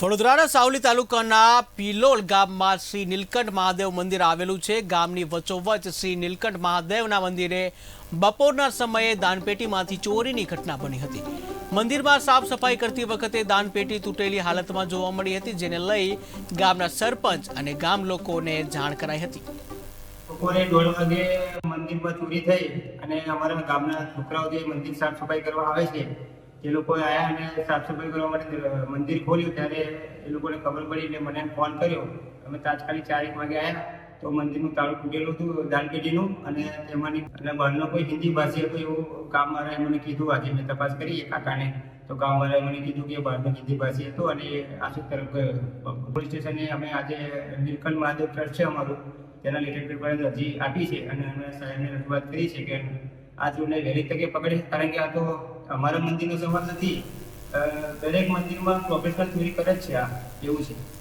વડોદરાના સાવલી તાલુકાના પિલોલ ગામમાં શ્રી નીલકંઠ મહાદેવ મંદિર આવેલું છે. ગામની વચોવચ શ્રી નીલકંઠ મહાદેવના મંદિરે બપોરના સમયે દાનપેટીમાંથી ચોરીની ઘટના બની હતી. મંદિરમાં સાફ સફાઈ કરતી વખતે દાનપેટી તૂટેલી હાલતમાં જોવા મળી હતી, જેને લઈ ગામના સરપંચ અને ગામ લોકોને જાણ કરાઈ હતી. બપોરે દોઢ વાગે મંદિરમાં ચોરી થઈ અને અમારા ગામના છોકરાઓ જે મંદિર સાફ સફાઈ કરવા આવે છે એ લોકો આવ્યા અને સાફ સફાઈ કરવા માટે મંદિર ખોલ્યું, ત્યારે એ લોકોને ખબર પડી એટલે મને ફોન કર્યો, અમે તાત્કાલિક ચાર એક વાગે આવ્યા તો મંદિરનું તાળું તૂટેલું હતું, દાનપેટીનું, અને તેમાંની અને બહારનો કોઈ હિન્દી ભાષી હતું એવું કામવાળાએ મને કીધું, આજે મેં તપાસ કરી એ કાકાને. તો ગામવાળાએ મને કીધું કે બહારનો હિન્દી ભાષી હતો અને એ આસુદ તરફ પોલીસ સ્ટેશને અમે આજે નીલકંઠ મહાદેવ ટ્રસ્ટ છે અમારું, તેના રિલેટેડ પેપર અરજી આપી છે અને અમે સાહેબને રજૂઆત કરી છે કે આ ચોરને વહેલી તકે પકડે, કારણ કે આ તો અમારા મંદિરનો સવાલ નથી. દરેક મંદિરમાં પ્રોફેશનલ ચોરી કરે જ છે આ. એવું છે.